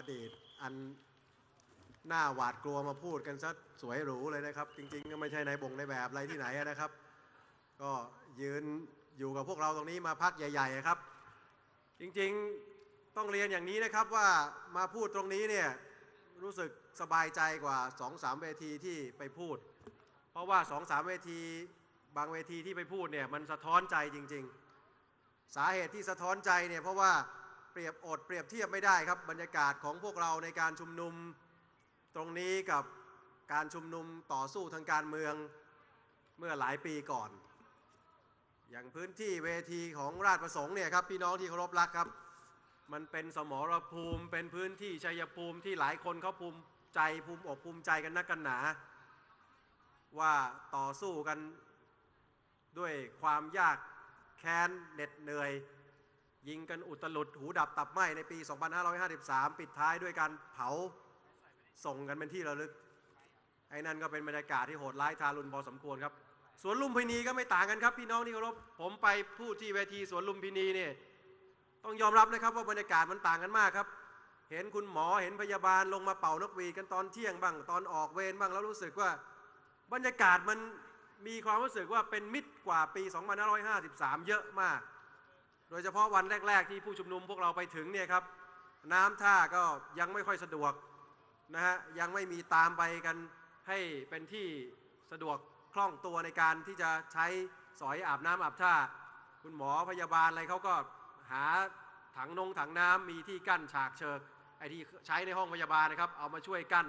อดีตอันหน้าหวาดกลัวมาพูดกันซะสวยหรูเลยนะครับ จริงๆก็ไม่ใช่ในบงในแบบอะไรที่ไหนนะครับ ก็ยืนอยู่กับพวกเราตรงนี้มาพักใหญ่ ๆ ครับ จริงๆต้องเรียนอย่างนี้นะครับว่ามาพูดตรงนี้เนี่ยรู้สึกสบายใจกว่า2อสามเวทีที่ไปพูด เพราะว่า2อสามเวทีบางเวทีที่ไปพูดเนี่ยมันสะท้อนใจจริง ๆ สาเหตุที่สะท้อนใจเนี่ยเพราะว่า เปรียบอดเปรียบเทียบไม่ได้ครับ บรรยากาศของพวกเราในการชุมนุมตรงนี้กับการชุมนุมต่อสู้ทางการเมืองเมื่อหลายปีก่อน อย่างพื้นที่เวทีของราชประสงค์เนี่ยครับพี่น้องที่เคารพรักครับ มันเป็นสมรภูมิเป็นพื้นที่ชัยภูมิที่หลายคนเขาภูมิใจภูมิอกภูมิใจกันนักกันหนา ว่าต่อสู้กันด้วยความยากแค้นเหน็ดเหนื่อย ยิงกันอุตลุดหูดับตับไหมในปี 2553 ปิดท้ายด้วยการเผาส่งกันเป็นที่ระลึก ไอ้นั่นก็เป็นบรรยากาศที่โหดร้ายทารุณพอสมควรครับ สวนลุมพินีก็ไม่ต่างกันครับ พี่น้องที่เคารพผมไปพูดที่เวทีสวนลุมพินีเนี่ยต้องยอมรับนะครับว่าบรรยากาศมันต่างกันมากครับ เห็นคุณหมอเห็นพยาบาลลงมาเป่านกหวีกันตอนเที่ยงบ้าง ตอนออกเวรบ้างแล้วรู้สึกว่า บรรยากาศมันมีความรู้สึกว่าเป็นมิตรกว่าปี 2553 เยอะมาก โดยเฉพาะวันแรก ๆ ที่ผู้ชุมนุมพวกเราไปถึงเนี่ยครับ น้ำท่าก็ยังไม่ค่อยสะดวกนะฮะยังไม่มีตามไปกันให้เป็นที่สะดวกคล่องตัวในการที่จะใช้สอยอาบน้ำอาบท่า คุณหมอพยาบาลอะไรเขาก็หาถังนงถังน้ำมีที่กั้นฉากเชิกไอ้ที่ใช้ในห้องพยาบาลนะครับ เอามาช่วยกั้น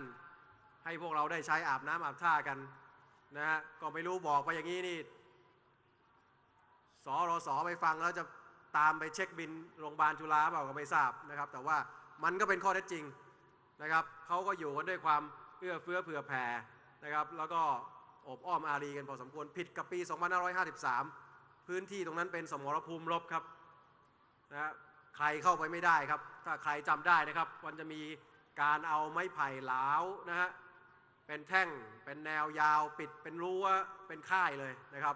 ให้พวกเราได้ใช้อาบน้ำอาบท่ากันนะฮะก็ไม่รู้บอกไปอย่างนี้นี่สอรอสอไปฟังแล้วจะ ตามไปเช็คบินโรงพยาบาลจุฬาเปล่าก็ไม่ทราบนะครับ แต่ว่ามันก็เป็นข้อเท็จจริงนะครับเขาก็อยู่กันด้วยความเอื้อเฟื้อเผื่อแผ่นะครับ แล้วก็อบอ้อมอารีกันพอสมควรผิดกับปี 2553 พื้นที่ตรงนั้นเป็นสมรภูมิรบครับนะใครเข้าไปไม่ได้ครับ ถ้าใครจำได้นะครับ มันจะมีการเอาไม้ไผ่หลาวนะฮะเป็นแท่งเป็นแนวยาวปิดเป็นรั้วเป็นค่ายเลยนะครับ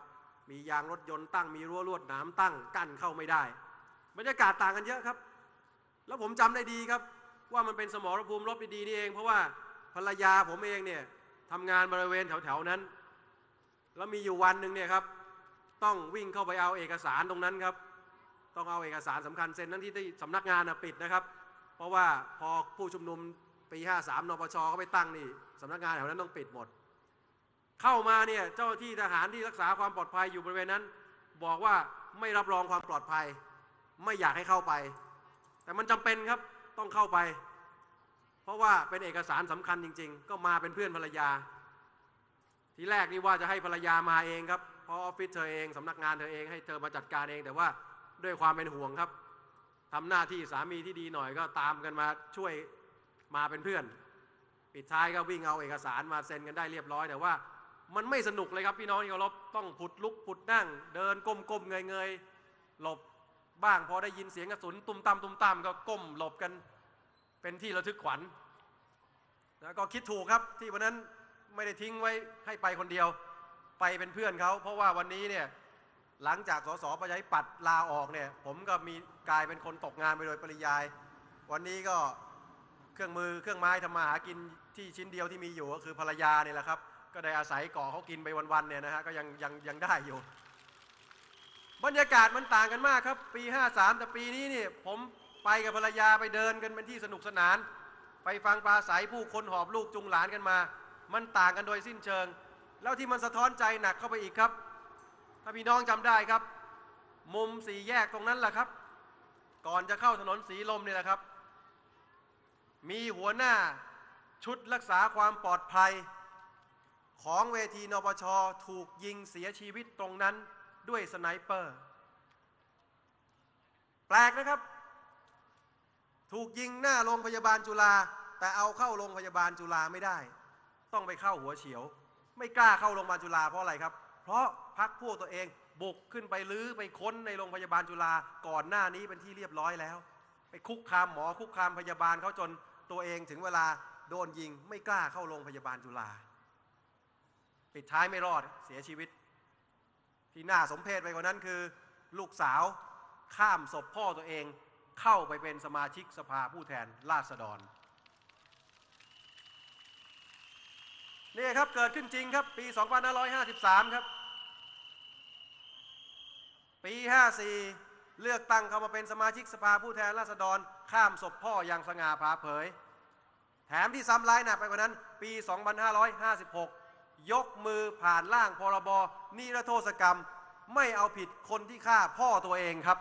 มียางรถยนต์ตั้งมีรั้วลวดหนามตั้งกั้นเข้าไม่ได้ บรรยากาศต่างกันเยอะครับ แล้วผมจำได้ดีครับ ว่ามันเป็นสมรภูมิรบดีๆนี่เอง เพราะว่าภรรยาผมเองเนี่ยทำงานบริเวณแถวๆนั้น แล้วมีอยู่วันหนึ่งเนี่ยครับ ต้องวิ่งเข้าไปเอาเอกสารตรงนั้นครับ ต้องเอาเอกสารสำคัญเซ็นทั้งที่ที่สำนักงานนะปิดนะครับ เพราะว่าพอผู้ชุมนุมปี 53นปชเขาไปตั้งนี่สำนักงานแถวนั้นต้องปิดหมด เข้ามาเนี่ยเจ้าที่ทหารที่รักษาความปลอดภัยอยู่บริเวณนั้น บอกว่าไม่รับรองความปลอดภัย ไม่อยากให้เข้าไป แต่มันจำเป็นครับต้องเข้าไป เพราะว่าเป็นเอกสารสำคัญจริง ๆ ก็มาเป็นเพื่อนภรรยา ทีแรกนี่ว่าจะให้ภรรยามาเองครับเพราะออฟฟิศเธอเองสำนักงานเธอเองให้เธอมาจัดการเอง แต่ว่าด้วยความเป็นห่วงครับทำหน้าที่สามีที่ดีหน่อยก็ตามกันมาช่วยมาเป็นเพื่อน ปิดท้ายก็วิ่งเอาเอกสารมาเซ็นกันได้เรียบร้อย แต่ว่า มันไม่สนุกเลยครับพี่น้องที่เคารพต้องผุดลุกผุดนั่ง เดินก้มๆเงยๆหลบบ้างพอได้ยินเสียงกระสุนตุ้มตามตุ้มตามก็ก้มหลบกันเป็นที่ระทึกขวัญแล้วก็คิดถูกครับที่วันนั้นไม่ได้ทิ้งไว้ให้ไปคนเดียวไปเป็นเพื่อนเขา เพราะว่าวันนี้เนี่ยหลังจากสสประชาธิปัตย์ลาออกเนี่ยผมก็มีกลายเป็นคนตกงานไปโดยปริยาย วันนี้ก็เครื่องมือเครื่องไม้ทำมาหากินที่ชิ้นเดียวที่มีอยู่ก็คือภรรยาเนี่ยแหละครับ ก็ได้อาศัยก่อเขากินไปวันๆเนี่ยนะฮะก็ยังยังยังได้อยู่ บรรยากาศมันต่างกันมากครับ ปี 53 แต่ปีนี้เนี่ยผมไปกับภรรยาไปเดินกันเป็นที่สนุกสนาน ไปฟังปราศัยผู้คนหอบลูกจุงหลานกันมา มันต่างกันโดยสิ้นเชิง แล้วที่มันสะท้อนใจหนักเข้าไปอีกครับ ถ้าพี่น้องจำได้ครับ มุมสี่แยกตรงนั้นแหละครับ ก่อนจะเข้าถนนสีลมนี่แหละครับ มีหัวหน้าชุดรักษาความปลอดภัย ของเวทีนปชถูกยิงเสียชีวิตตรงนั้นด้วยสไนเปอร์ แปลกนะครับ ถูกยิงหน้าโรงพยาบาลจุฬาแต่เอาเข้าโรงพยาบาลจุฬาไม่ได้ ต้องไปเข้าหัวเฉียว ไม่กล้าเข้าโรงพยาบาลจุฬาเพราะอะไรครับ เพราะพักพวกตัวเองบุกขึ้นไปลื้อไปค้นในโรงพยาบาลจุฬาก่อนหน้านี้เป็นที่เรียบร้อยแล้ว ไปคุกคามหมอคุกคามพยาบาลเขาจนตัวเองถึงเวลาโดนยิงไม่กล้าเข้าโรงพยาบาลจุฬา ปิดท้ายไม่รอดเสียชีวิต ที่น่าสมเพชไปกว่านั้นคือ ลูกสาวข้ามศพพ่อตัวเองเข้าไปเป็นสมาชิกสภาผู้แทนราษฎรนี่ครับเกิดขึ้นจริงครับ ปี 2553 ครับ ปี 54 เลือกตั้งเข้ามาเป็นสมาชิกสภาผู้แทนราษฎร ข้ามศพพ่ออย่างสง่าผ่าเผย แถมที่ซ้ำร้ายหนักไปกว่านั้น ปี 2556 ยกมือผ่านร่างพรบนิรโทษกรรม ไม่เอาผิดคนที่ฆ่าพ่อตัวเองครับ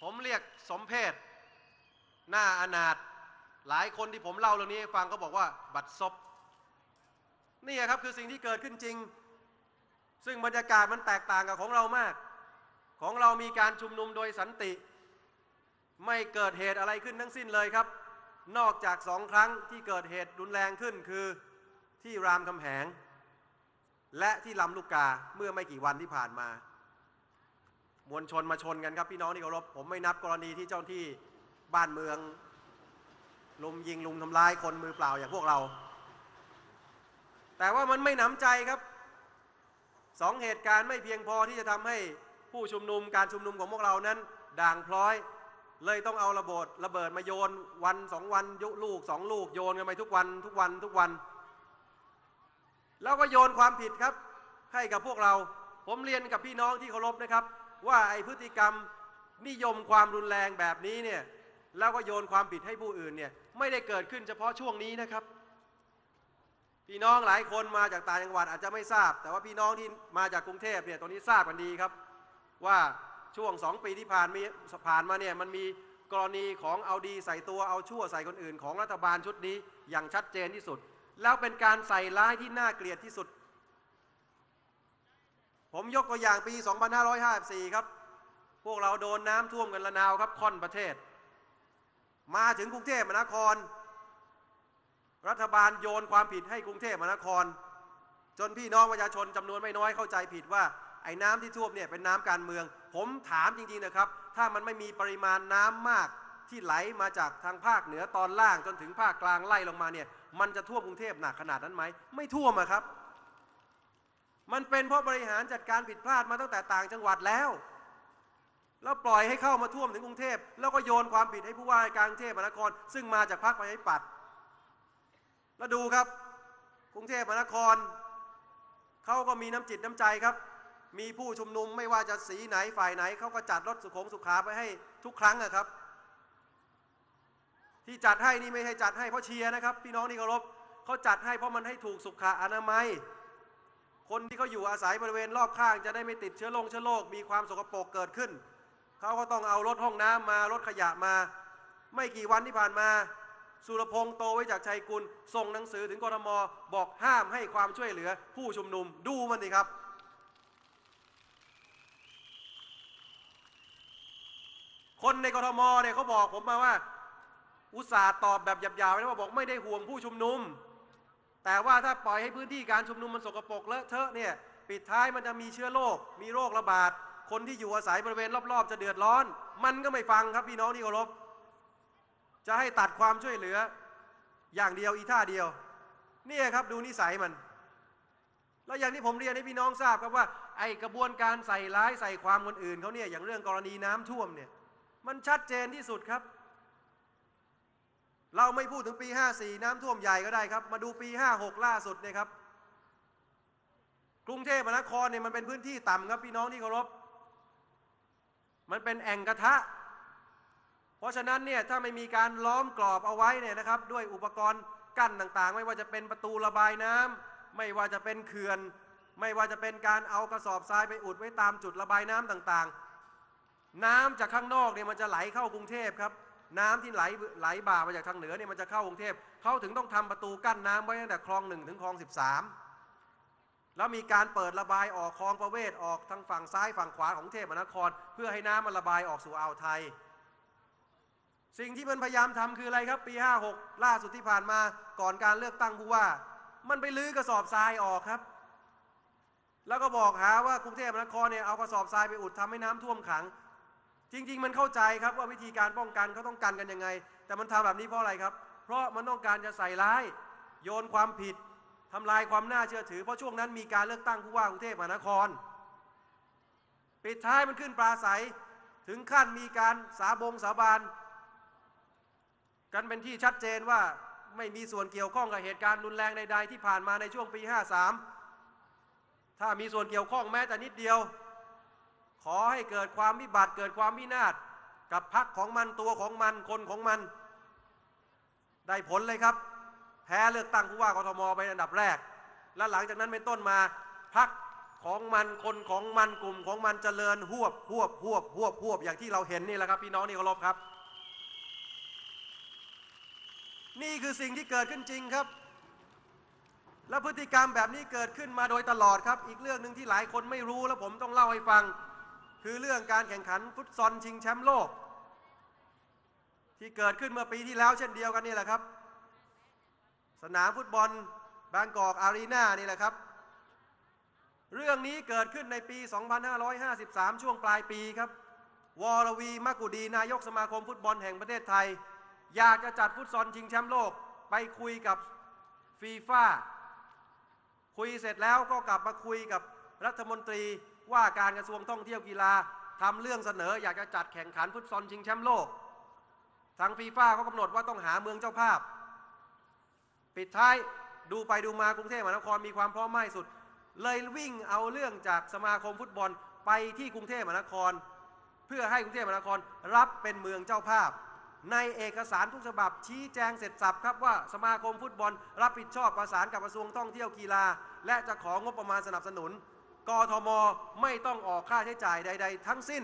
ผมเรียกสมเพศหน้าอนาถหลายคนที่ผมเล่าเรื่องนี้ให้ฟังก็บอกว่าบัตรซบนี่ครับคือสิ่งที่เกิดขึ้นจริง ซึ่งบรรยากาศมันแตกต่างกับของเรามาก ของเรามีการชุมนุมโดยสันติ ไม่เกิดเหตุอะไรขึ้นทั้งสิ้นเลยครับ นอกจากสองครั้งที่เกิดเหตุรุนแรงขึ้นคือที่รามคำแหง และที่ลำลูกกาเมื่อไม่กี่วันที่ผ่านมา มวลชนมาชนกันครับพี่น้องที่เคารพผมไม่นับกรณีที่เจ้าที่บ้านเมือง ลุมยิงลุมทำร้ายคนมือเปล่าอย่างพวกเรา แต่ว่ามันไม่หนำใจครับสองเหตุการณ์ไม่เพียงพอที่จะทำให้ผู้ชุมนุมการชุมนุมของพวกเรานั้น ด่างพร้อย เลยต้องเอาระเบิดระเบิดมาโยนวันสองวันยุลูกสองลูกโยนกันไปทุกวันทุกวันทุกวัน แล้วก็โยนความผิดครับ ให้กับพวกเรา ผมเรียนกับพี่น้องที่เคารพนะครับ ว่าไอพฤติกรรมนิยมความรุนแรงแบบนี้เนี่ยแล้วก็โยนความผิดให้ผู้อื่นเนี่ยไม่ได้เกิดขึ้นเฉพาะช่วงนี้นะครับ พี่น้องหลายคนมาจากต่างจังหวัดอาจจะไม่ทราบ แต่ว่าพี่น้องที่มาจากกรุงเทพเนี่ยตอนนี้ทราบกันดีครับว่า ช่วงสองปีที่ผ่านมีผ่านมาเนี่ยมันมีกรณีของเอาดีใส่ตัวเอาชั่วใส่คนอื่น ของรัฐบาลชุดนี้อย่างชัดเจนที่สุด แล้วเป็นการใส่ร้ายที่น่าเกลียดที่สุด ผมยกตัวอย่างปี 2554 ครับ พวกเราโดนน้ำท่วมกันละนาวครับค่อนประเทศ มาถึงกรุงเทพมหานคร รัฐบาลโยนความผิดให้กรุงเทพมหานคร จนพี่น้องประชาชนจำนวนไม่น้อยเข้าใจผิดว่า ไอ้น้ำที่ท่วมเนี่ยเป็นน้ำการเมือง ผมถามจริงๆนะครับ ถ้ามันไม่มีปริมาณน้ำมากที่ไหลมาจากทางภาคเหนือตอนล่างจนถึงภาคกลางไล่ลงมาเนี่ย มันจะท่วมกรุงเทพหนักขนาดนั้นไหมไม่ท่วมอะครับ มันเป็นเพราะบริหารจัดการผิดพลาดมาตั้งแต่ต่างจังหวัดแล้ว แล้วปล่อยให้เข้ามาท่วมถึงกรุงเทพแล้วก็โยนความผิดให้ผู้ว่าการกรุงเทพมหานคร ซึ่งมาจากพรรคประชาธิปัตย์แล้วดูครับ กรุงเทพมหานครเขาก็มีน้ำจิตน้ำใจครับ มีผู้ชุมนุมไม่ว่าจะสีไหนฝ่ายไหนเขาก็จัดรถสุขงสุขาไปให้ทุกครั้งนะครับ ที่จัดให้นี่ไม่ใช่จัดให้เพราะเชียร์นะครับ พี่น้องที่เคารพเขาจัดให้เพราะมันให้ถูกสุขอนามัย คนที่เขาอยู่อาศัยบริเวณรอบข้าง จะได้ไม่ติดเชื้อโรคเชื้อโรคมีความสกปรกเกิดขึ้นเขาก็ต้องเอารถห้องน้ำมารถขยะมา ไม่กี่วันที่ผ่านมาสุรพงษ์โตไว้จากชัยกุลส่งหนังสือถึงกรทมบอกห้ามให้ความช่วยเหลือผู้ชุมนุมดูมันดิครับ คนในกรทมเนี่ยเขาบอกผมมาว่า อุตส่าห์ตอบแบบหยาบๆนะว่าบอกไม่ได้ห่วงผู้ชุมนุม แต่ว่าถ้าปล่อยให้พื้นที่การชุมนุมมันสกปรกเลอะเทอะเนี่ยปิดท้ายมันจะมีเชื้อโรคมีโรคระบาด คนที่อยู่อาศัยบริเวณรอบๆ จะเดือดร้อน มันก็ไม่ฟังครับพี่น้องที่เคารพจะให้ตัดความช่วยเหลือ อย่างเดียวอีท่าเดียวเนี่ยครับดูนิสัยมันแล้วอย่างที่ผมเรียนให้พี่น้องทราบครับว่าไอกระบวนการใส่ร้ายใส่ความคนอื่นเขาเนี่ยอย่างเรื่องกรณีน้ำท่วมเนี่ย มันชัดเจนที่สุดครับ เราไม่พูดถึงปี 54 น้ำท่วมใหญ่ก็ได้ครับ มาดูปี 56 ล่าสุดเนี่ยครับ กรุงเทพมหานครเนี่ยมันเป็นพื้นที่ต่ำครับพี่น้องที่เคารพ มันเป็นแอ่งกระทะ เพราะฉะนั้นเนี่ยถ้าไม่มีการล้อมกรอบเอาไว้เนี่ยนะครับ ด้วยอุปกรณ์กั้นต่างๆ ไม่ว่าจะเป็นประตูระบายน้ำไม่ว่าจะเป็นเขื่อน ไม่ว่าจะเป็นการเอากระสอบทรายไปอุดไว้ตามจุดระบายน้ำต่างๆ น้ำจากข้างนอกเนี่ยมันจะไหลเข้ากรุงเทพครับ น้ำที่ไหลไหลบ่ามาจากทางเหนือเนี่ยมันจะเข้ากรุงเทพเขาถึงต้องทำประตูกั้นน้ำไว้ตั้งแต่คลองหนึ่งถึงคลอง 13 แล้วมีการเปิดระบายออกคลองประเวศออกทางฝั่งซ้ายฝั่งขวาของกรุงเทพมหานคร เพื่อให้น้ำมันระบายออกสู่อ่าวไทย สิ่งที่มันพยายามทำคืออะไรครับ ปี 56 ล่าสุดที่ผ่านมาก่อนการเลือกตั้งผู้ว่า มันไปลื้อกระสอบทรายออกครับแล้วก็บอกหาว่ากรุงเทพมหานครเนี่ยเอากระสอบทรายไปอุดทำให้น้ำท่วมขัง จริง ๆ มันเข้าใจครับว่าวิธีการป้องกันเขาต้องกันกันยังไง แต่มันทำแบบนี้เพราะอะไรครับ เพราะมันต้องการจะใส่ร้าย โยนความผิดทำลายความน่าเชื่อถือ เพราะช่วงนั้นมีการเลือกตั้งผู้ว่ากรุงเทพมหานคร ปิดท้ายมันขึ้นปราศัยถึงขั้นมีการสาบงสาบานกันเป็นที่ชัดเจนว่าไม่มีส่วนเกี่ยวข้องกับเหตุการณ์รุนแรงใดๆที่ผ่านมาในช่วงปี 53 ถ้ามีส่วนเกี่ยวข้องแม้แต่นิดเดียว ขอให้เกิดความวิบัติเกิดความวินาศกับพรรคของมันตัวของมันคนของมัน ได้ผลเลยครับ แพ้เลือกตั้งผู้ว่ากทมไปอันดับแรก และหลังจากนั้นเป็นต้นมาพรรคของมันคนของมันกลุ่มของมันเจริญหวบหวบหวบหวบหวบอย่างที่เราเห็นนี่แหละครับพี่น้องนี่เคารพครับ นี่คือสิ่งที่เกิดขึ้นจริงครับ และพฤติกรรมแบบนี้เกิดขึ้นมาโดยตลอดครับ อีกเรื่องหนึ่งที่หลายคนไม่รู้แล้วผมต้องเล่าให้ฟัง คือเรื่องการแข่งขันฟุตซอลชิงแชมป์โลก ที่เกิดขึ้นเมื่อปีที่แล้วเช่นเดียวกันนี่แหละครับ สนามฟุตบอลบางกอกอารีนานี่แหละครับ เรื่องนี้เกิดขึ้นในปี 2553 ช่วงปลายปีครับ วรวีมกุดีนายกสมาคมฟุตบอลแห่งประเทศไทย อยากจะจัดฟุตซอลชิงแชมป์โลกไปคุยกับฟีฟ่าคุยเสร็จแล้วก็กลับมาคุยกับรัฐมนตรี ว่าการกระทรวงท่องเที่ยวกีฬาทำเรื่องเสนอ อยากจะจัดแข่งขันฟุตซอลชิงแชมป์โลก ทางฟีฟ่าเขากำหนดว่าต้องหาเมืองเจ้าภาพ ปิดท้ายดูไปดูมากรุงเทพมหานครมีความพร้อมมากสุด เลยวิ่งเอาเรื่องจากสมาคมฟุตบอลไปที่กรุงเทพมหานคร เพื่อให้กรุงเทพมหานครรับเป็นเมืองเจ้าภาพ ในเอกสารทุกฉบับชี้แจงเสร็จสับครับว่าสมาคมฟุตบอลรับผิดชอบประสานกับกระทรวงท่องเที่ยวกีฬา และจะของบประมาณสนับสนุน กทมไม่ต้องออกค่าใช้จ่ายใด ๆ ทั้งสิ้น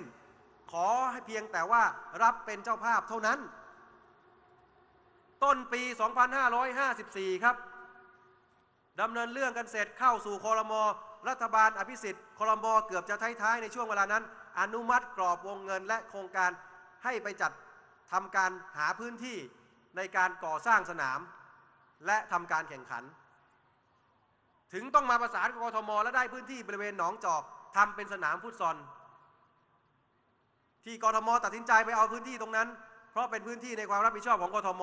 ขอให้เพียงแต่ว่ารับเป็นเจ้าภาพเท่านั้น ต้นปี 2554 ครับดำเนินเรื่องกันเสร็จเข้าสู่คอรมอรัฐบาลอภิสิทธิ์คอรมอเกือบจะท้ายๆในช่วงเวลานั้น อนุมัติกรอบวงเงินและโครงการให้ไปจัดทำการหาพื้นที่ในการก่อสร้างสนาม และทำการแข่งขัน ถึงต้องมาประสานกับกทมและได้พื้นที่บริเวณหนองจอกทำเป็นสนามฟุตซอลที่กทมตัดสินใจไปเอาพื้นที่ตรงนั้น เพราะเป็นพื้นที่ในความรับผิดชอบของกทม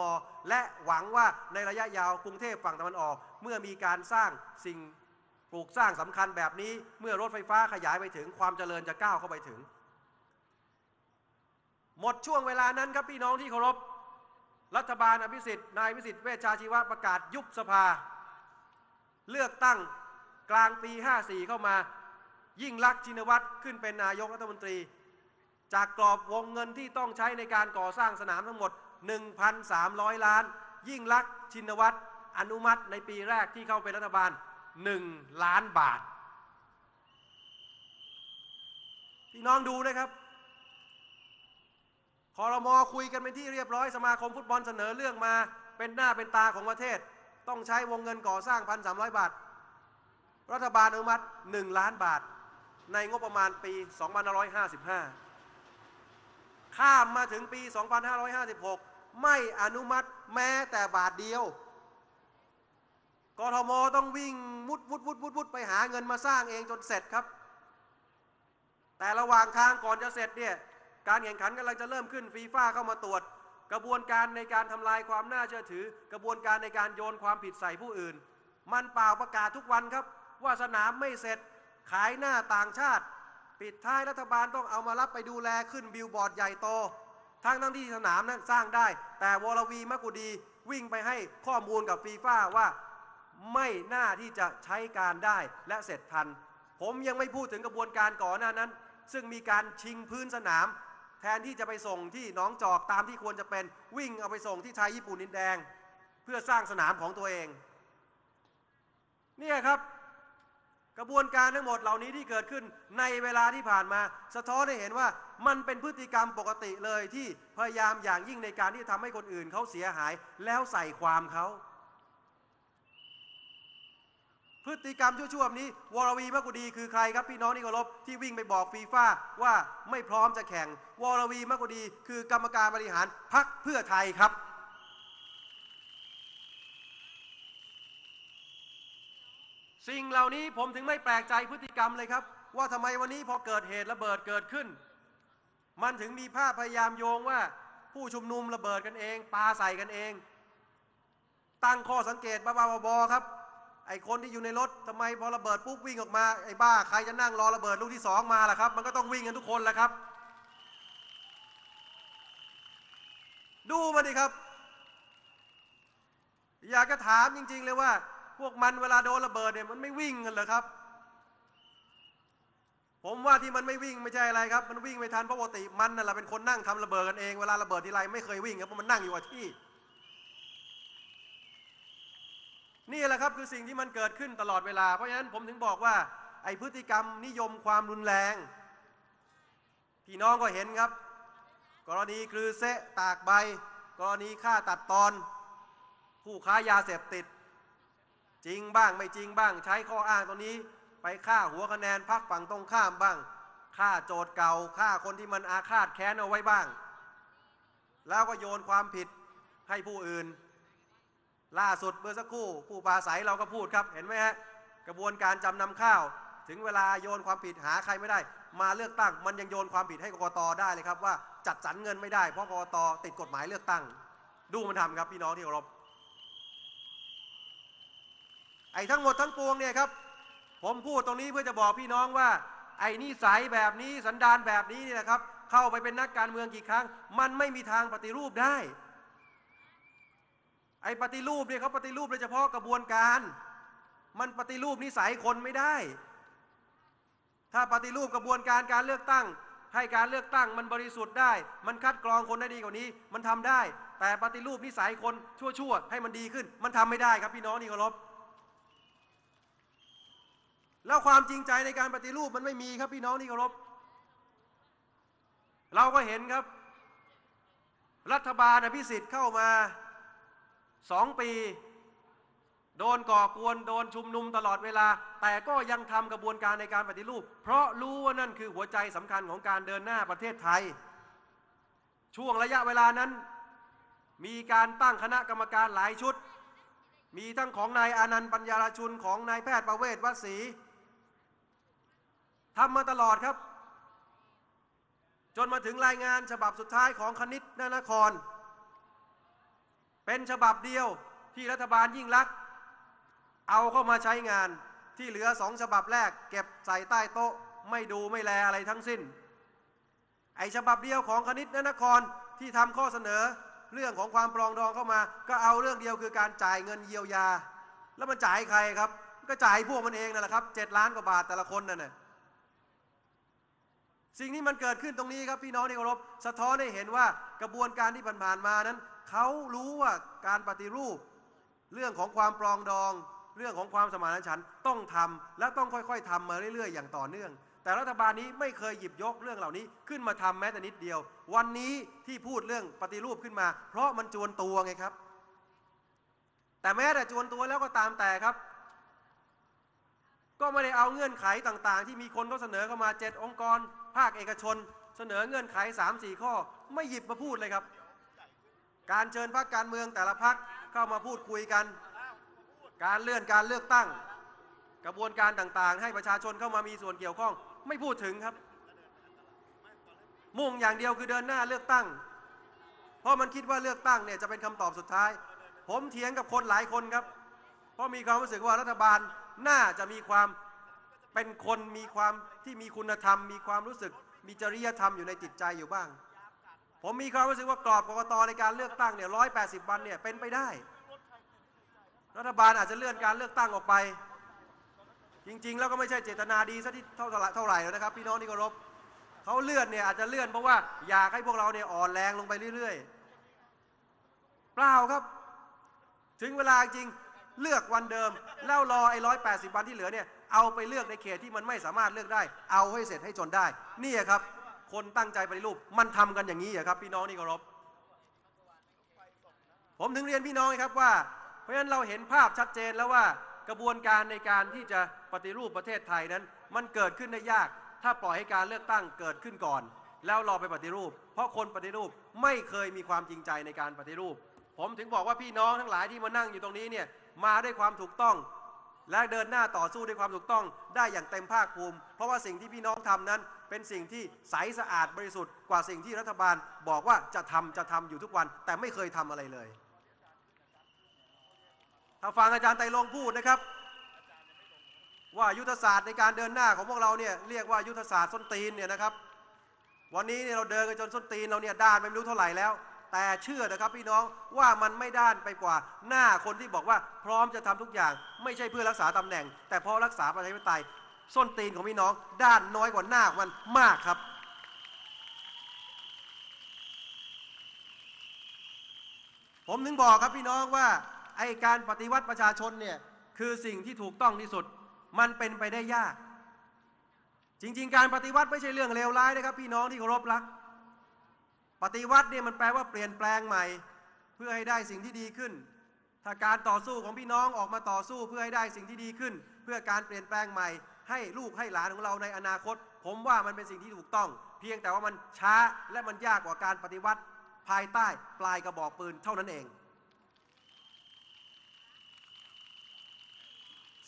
และหวังว่าในระยะยาวกรุงเทพฝั่งตะวันออก เมื่อมีการสร้างสิ่งปลูกสร้างสำคัญแบบนี้ เมื่อรถไฟฟ้าขยายไปถึงความเจริญจะก้าวเข้าไปถึง หมดช่วงเวลานั้นครับพี่น้องที่เคารพรัฐบาลอภิสิทธิ์นายอภิสิทธิ์เวชชาชีวะประกาศยุบสภา เลือกตั้งกลางปี 54 เข้ามา ยิ่งลักษณ์ชินวัตรขึ้นเป็นนายกรัฐมนตรี จากกรอบวงเงินที่ต้องใช้ในการก่อสร้างสนามทั้งหมด 1,300 ล้าน ยิ่งลักษณ์ชินวัตรอนุมัติในปีแรกที่เข้าเป็นรัฐบาล 1 ล้านบาท พี่น้องดูนะครับคอรมอคุยกันเป็นที่เรียบร้อยสมาคมฟุตบอลเสนอเรื่องมาเป็นหน้าเป็นตาของประเทศ ต้องใช้วงเงินก่อสร้าง 1,300 บาท รัฐบาลอนุมัติ 1 ล้านบาท ในงบประมาณปี 2555 ข้ามมาถึงปี 2556 ไม่อนุมัติแม้แต่บาทเดียว กทมต้องวิ่งมุดวุดวุดวุดวุดไปหาเงินมาสร้างเองจนเสร็จครับ แต่ระหว่างทางก่อนจะเสร็จเนี่ยการแข่งขันกำลังจะเริ่มขึ้นฟีฟ่าเข้ามาตรวจ กระบวนการในการทำลายความน่าเชื่อถือ กระบวนการในการโยนความผิดใส่ผู้อื่น มันเปล่าประกาศทุกวันครับ ว่าสนามไม่เสร็จขายหน้าต่างชาติ ปิดท้ายรัฐบาลต้องเอามารับไปดูแลขึ้นบิลบอร์ดใหญ่โตทั้งทั้งที่สนามนั้นสร้างได้ แต่วรวีมกุดีวิ่งไปให้ข้อมูลกับฟีฟ่าว่าไม่น่าที่จะใช้การได้และเสร็จทัน ผมยังไม่พูดถึงกระบวนการก่อนหน้านั้น ซึ่งมีการชิงพื้นสนาม แทนที่จะไปส่งที่หนองจอกตามที่ควรจะเป็นวิ่งเอาไปส่งที่ชายญี่ปุ่นดินแดง เพื่อสร้างสนามของตัวเอง เนี่ยครับ กระบวนการทั้งหมดเหล่านี้ที่เกิดขึ้นในเวลาที่ผ่านมา สะท้อนให้เห็นว่ามันเป็นพฤติกรรมปกติเลยที่พยายามอย่างยิ่งในการที่จะทำให้คนอื่นเขาเสียหายแล้วใส่ความเขา พฤติกรรมชั่วๆแบบนี้ วรวีมกุดีคือใครครับพี่น้องที่เคารพที่วิ่งไปบอกฟีฟ่าว่าไม่พร้อมจะแข่ง วรวีมกุดี คือกรรมการบริหารพักเพื่อไทยครับ สิ่งเหล่านี้ผมถึงไม่แปลกใจพฤติกรรมเลยครับ ว่าทำไมวันนี้พอเกิดเหตุระเบิดเกิดขึ้น มันถึงมีภาพพยายามโยงว่าผู้ชุมนุมระเบิดกันเองปาใส่กันเอง ตั้งข้อสังเกตบ้าๆบอๆครับ ไอ้คนที่อยู่ในรถทำไมพอระเบิดปุ๊บวิ่งออกมาไอ้บ้าใครจะนั่งรอระเบิดลูกที่สองมาล่ะครับ มันก็ต้องวิ่งกันทุกคนแหละครับ ดูมาดิครับ อยากจะถามจริง ๆ เลยว่า พวกมันเวลาโดนระเบิดเนี่ยมันไม่วิ่งกันเหรอครับ ผมว่าที่มันไม่วิ่งไม่ใช่อะไรครับ มันวิ่งไม่ทันเพราะปกติมันนั่นแหละเป็นคนนั่งทำระเบิดกันเองเวลาระเบิดทีไรไม่เคยวิ่งครับเพราะมันนั่งอยู่ที่ นี่แหละครับคือสิ่งที่มันเกิดขึ้นตลอดเวลา เพราะฉะนั้นผมถึงบอกว่า ไอ้พฤติกรรมนิยมความรุนแรง พี่น้องก็เห็นครับ กรณีคือเซะตากใบ กรณีฆ่าตัดตอน ผู้ค้ายาเสพติด จริงบ้างไม่จริงบ้าง ใช้ข้ออ้างตรงนี้ไปฆ่าหัวคะแนนพักฝั่งตรงข้ามบ้างฆ่าโจทย์เก่าฆ่าคนที่มันอาฆาตแค้นเอาไว้บ้าง แล้วก็โยนความผิดให้ผู้อื่น ล่าสุดเมื่อสักครู่ ผู้ปราศัยเราก็พูดครับ เห็นไหมฮะกระบวนการจำนำข้าว ถึงเวลาโยนความผิดหาใครไม่ได้ มาเลือกตั้ง มันยังโยนความผิดให้กกตได้เลยครับ ว่าจัดสรรเงินไม่ได้เพราะกกตติดกฎหมายเลือกตั้ง ดูมันทำครับพี่น้องที่เคารพไอ้ทั้งหมดทั้งปวงเนี่ยครับ ผมพูดตรงนี้เพื่อจะบอกพี่น้องว่า ไอ้นิสัยแบบนี้สันดานแบบนี้นี่นะครับ เข้าไปเป็นนักการเมืองกี่ครั้ง มันไม่มีทางปฏิรูปได้ ไอ้ปฏิรูปเนี่ยเขาปฏิรูปโดยเฉพาะกระบวนการ มันปฏิรูปนิสัยคนไม่ได้ ถ้าปฏิรูปกระบวนการการเลือกตั้ง ให้การเลือกตั้งมันบริสุทธิ์ได้ มันคัดกรองคนได้ดีกว่านี้ มันทำได้ แต่ปฏิรูปนิสัยคนชั่วๆให้มันดีขึ้น มันทำไม่ได้ครับพี่น้องที่เคารพแล้วความจริงใจในการปฏิรูปมันไม่มีครับพี่น้องที่เคารพ เราก็เห็นครับ รัฐบาลอภิสิทธิ์เข้ามา สองปี โดนก่อกวนโดนชุมนุมตลอดเวลา แต่ก็ยังทำกระบวนการในการปฏิรูป เพราะรู้ว่านั่นคือหัวใจสำคัญของการเดินหน้าประเทศไทย ช่วงระยะเวลานั้น มีการตั้งคณะกรรมการหลายชุด มีทั้งของนายอานันต์ปัญญารชุนของนายแพทย์ประเวศวศรีทำมาตลอดครับ จนมาถึงรายงานฉบับสุดท้ายของคณิตนานคร เป็นฉบับเดียวที่รัฐบาลยิ่งลักษณ์เอาเข้ามาใช้งานที่เหลือสองฉบับแรก เก็บใส่ใต้โต๊ะ ไม่ดูไม่แลอะไรทั้งสิ้น ไอฉบับเดียวของคณิตนครที่ทำข้อเสนอเรื่องของความปรองดองเข้ามา ก็เอาเรื่องเดียวคือการจ่ายเงินเยียวยา แล้วมันจ่ายใครครับ ก็จ่ายพวกมันเองนั่นแหละครับเจ็ดล้านกว่าบาทแต่ละคนนั่นน่ะสิ่งนี้มันเกิดขึ้นตรงนี้ครับพี่น้องที่เคารพสะท้อนให้เห็นว่ากระบวนการที่ผ่านๆมานั้น เขารู้ว่าการปฏิรูป เรื่องของความปรองดอง เรื่องของความสมานฉันท์ต้องทำและต้องค่อยๆทำมาเรื่อยๆ อย่างต่อเนื่อง แต่รัฐบาลนี้ไม่เคยหยิบยกเรื่องเหล่านี้ขึ้นมาทำแม้แต่นิดเดียว วันนี้ที่พูดเรื่องปฏิรูปขึ้นมา เพราะมันจวนตัวไงครับ แต่แม้แต่จวนตัวแล้วก็ตามแต่ครับก็ไม่ได้เอาเงื่อนไขต่างๆ ที่มีคนเขาเสนอเข้ามาเจ็ดองค์กร ภาคเอกชน เสนอเงื่อนไข3ามสี่ข้อ ไม่หยิบมาพูดเลยครับ การเชิญพรรคการเมืองแต่ละพรรคเข้ามาพูดคุยกัน การเลื่อนการเลือกตั้ง กระบวนการต่างๆ ให้ประชาชนเข้ามามีส่วนเกี่ยวข้องไม่พูดถึงครับ มุ่งอย่างเดียวคือเดินหน้าเลือกตั้ง เพราะมันคิดว่าเลือกตั้งเนี่ยจะเป็นคำตอบสุดท้าย ผมเถียงกับคนหลายคนครับ เพราะมีความรู้สึกว่ารัฐบาลน่าจะมีความเป็นคนมีความที่มีคุณธรรม มีความรู้สึกมีจริยธรรมอยู่ในจิตใจอยู่บ้าง ผมมีความรู้สึกว่ากรอบกรกตในการเลือกตั้งเนี่ยร้อยแปดสิบวันเนี่ยเป็นไปได้ รัฐบาลอาจจะเลื่อนการเลือกตั้งออกไป จริง ๆ แล้วก็ไม่ใช่เจตนาดีซะที่เท่าไหร่เท่าไหร่แล้วนะครับ พี่น้องที่เคารพเขาเลื่อนเนี่ยอาจจะเลื่อนเพราะว่าอยากให้พวกเราเนี่ยอ่อนแรงลงไปเรื่อยๆ เปล่าครับ ถึงเวลาจริงเลือกวันเดิม แล้วรอไอ้ร้อยแปดสิบวันที่เหลือเนี่ยเอาไปเลือกในเขตที่มันไม่สามารถเลือกได้ เอาให้เสร็จให้จนได้ นี่ครับ คนตั้งใจปฏิรูป มันทำกันอย่างนี้เหรอครับ พี่น้องที่เคารพผมถึงเรียนพี่น้องครับว่า เพราะฉะนั้นเราเห็นภาพชัดเจนแล้วว่ากระบวนการในการที่จะปฏิรูปประเทศไทยนั้น มันเกิดขึ้นได้ยาก ถ้าปล่อยให้การเลือกตั้งเกิดขึ้นก่อน แล้วรอไปปฏิรูป เพราะคนปฏิรูปไม่เคยมีความจริงใจในการปฏิรูป ผมถึงบอกว่าพี่น้องทั้งหลายที่มานั่งอยู่ตรงนี้เนี่ยมาด้วยความถูกต้อง และเดินหน้าต่อสู้ด้วยความถูกต้องได้อย่างเต็มภาคภูมิ เพราะว่าสิ่งที่พี่น้องทำนั้น เป็นสิ่งที่ใสสะอาดบริสุทธิ์กว่าสิ่งที่รัฐบาลบอกว่าจะทำจะทำอยู่ทุกวัน แต่ไม่เคยทำอะไรเลย ถ้าฟังอาจารย์ไตรรงพูดนะครับ ว่ายุทธศาสตร์ในการเดินหน้าของพวกเราเนี่ยเรียกว่ายุทธศาสตร์ส้นตีนเนี่ยนะครับ วันนี้เนี่ยเราเดินกันจนส้นตีนเราเนี่ยด้านไม่รู้เท่าไหร่แล้วแต่เชื่อนะครับพี่น้องว่ามันไม่ด้านไปกว่าหน้าคนที่บอกว่าพร้อมจะทำทุกอย่าง ไม่ใช่เพื่อรักษาตำแหน่ง แต่เพราะรักษาประชาธิปไตย ส้นตีนของพี่น้องด้านน้อยกว่าหน้ามันมากครับ ผมถึงบอกครับพี่น้องว่าไอการปฏิวัติประชาชนเนี่ยคือสิ่งที่ถูกต้องที่สุด มันเป็นไปได้ยาก จริง ๆ การปฏิวัติไม่ใช่เรื่องเลวร้ายนะครับ พี่น้องที่เคารพรัก ปฏิวัติเนี่ยมันแปลว่าเปลี่ยนแปลงใหม่ เพื่อให้ได้สิ่งที่ดีขึ้น ถ้าการต่อสู้ของพี่น้องออกมาต่อสู้เพื่อให้ได้สิ่งที่ดีขึ้น เพื่อการเปลี่ยนแปลงใหม่ ให้ลูกให้หลานของเราในอนาคต ผมว่ามันเป็นสิ่งที่ถูกต้อง เพียงแต่ว่ามันช้าและมันยากกว่าการปฏิวัติ ภายใต้ปลายกระบอกปืนเท่านั้นเอง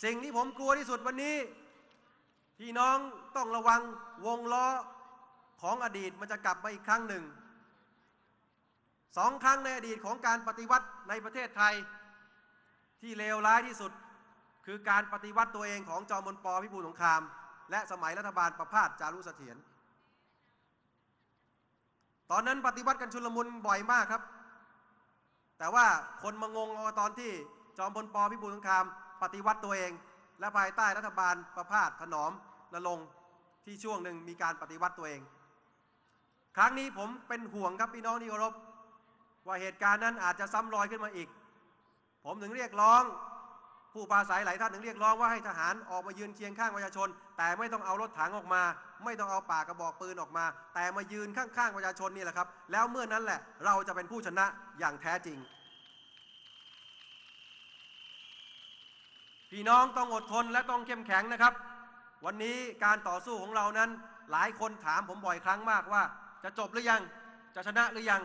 สิ่งที่ผมกลัวที่สุดวันนี้พี่น้องต้องระวังวงล้อของอดีตมันจะกลับมาอีกครั้งหนึ่งสองครั้งในอดีตของการปฏิวัติในประเทศไทย ที่เลวร้ายที่สุด คือการปฏิวัติตัวเองของจอมพลปพิบูลสงคราม และสมัยรัฐบาลประพาสจารุเสถียรตอนนั้นปฏิวัติกันชุลมุนบ่อยมากครับ แต่ว่าคนมางงเอาตอนที่จอมพลปพิบูลสงคราม ปฏิวัติตัวเอง และภายใต้รัฐบาลประพาสถนอมนรงที่ช่วงหนึ่งมีการปฏิวัติตัวเอง ครั้งนี้ผมเป็นห่วงครับพี่น้องที่เคารพว่าเหตุการณ์นั้นอาจจะซ้ำรอยขึ้นมาอีก ผมถึงเรียกร้อง ผู้ปราศัยหลายท่านถึงเรียกร้องว่าให้ทหารออกมายืนเคียงข้างประชาชน แต่ไม่ต้องเอารถถังออกมา ไม่ต้องเอาปากกระบอกปืนออกมา แต่มายืนข้างๆประชาชนนี่แหละครับ แล้วเมื่อนั้นแหละเราจะเป็นผู้ชนะอย่างแท้จริง พี่น้องต้องอดทนและต้องเข้มแข็งนะครับ วันนี้การต่อสู้ของเรานั้น หลายคนถามผมบ่อยครั้งมากว่า จะจบหรือยังจะชนะหรือยัง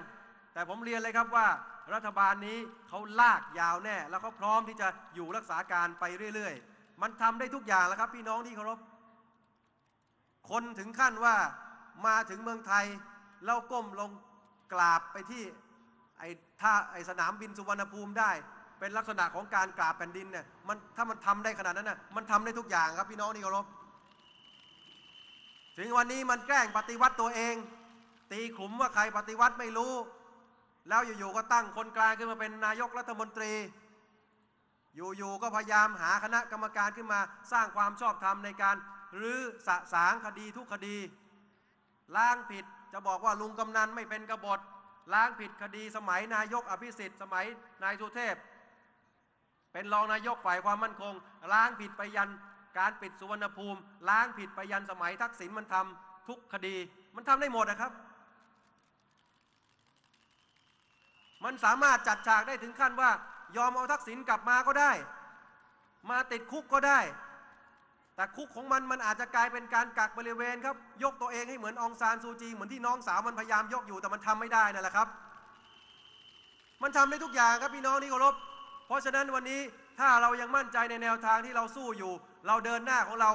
แต่ผมเรียนเลยครับว่า รัฐบาลนี้เขาลากยาวแน่ แล้วเขาพร้อมที่จะอยู่รักษาการไปเรื่อย ๆ มันทำได้ทุกอย่างแล้วครับพี่น้องที่เคารพ คนถึงขั้นว่ามาถึงเมืองไทยแล้วก้มลงกราบไปที่ไอ้ท่าไอ้สนามบินสุวรรณภูมิได้ เป็นลักษณะของการกราบแผ่นดินเนี่ยมันถ้ามันทำได้ขนาดนั้นน่ะมันทำได้ทุกอย่างครับพี่น้องที่เคารพถึงวันนี้มันแกล้งปฏิวัติตัวเอง ตีขุมว่าใครปฏิวัติไม่รู้ แล้วอยู่ๆก็ตั้งคนกลางขึ้นมาเป็นนายกรัฐมนตรี อยู่ๆก็พยายามหาคณะกรรมการขึ้นมาสร้างความชอบธรรมในการรื้อสะสางคดีทุกคดี ล้างผิดจะบอกว่าลุงกำนันไม่เป็นกบฏ ล้างผิดคดีสมัยนายกอภิสิทธิ์ สมัยนายสุเทพ เป็นรองนายกฝ่ายความมั่นคง ล้างผิดไปยันการปิดสุวรรณภูมิ ล้างผิดไปยันสมัยทักษิณมันทำทุกคดี มันทำได้หมดนะครับ มันสามารถจัดฉากได้ถึงขั้นว่า ยอมเอาทักษิณกลับมาก็ได้ มาติดคุกก็ได้ แต่คุกของมันมันอาจจะกลายเป็นการกักบริเวณครับ ยกตัวเองให้เหมือนองซานซูจี เหมือนที่น้องสาวมันพยายามยกอยู่แต่มันทำไม่ได้นั่นแหละครับ มันทำได้ทุกอย่างครับพี่น้องที่เคารพเพราะฉะนั้นวันนี้ถ้าเรายังมั่นใจในแนวทางที่เราสู้อยู่ เราเดินหน้าของเรา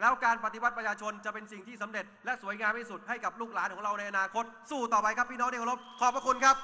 แล้วการปฏิวัติประชาชนจะเป็นสิ่งที่สำเร็จ และสวยงามที่สุดให้กับลูกหลานของเราในอนาคต สู้ต่อไปครับพี่น้องที่เคารพขอบพระคุณครับ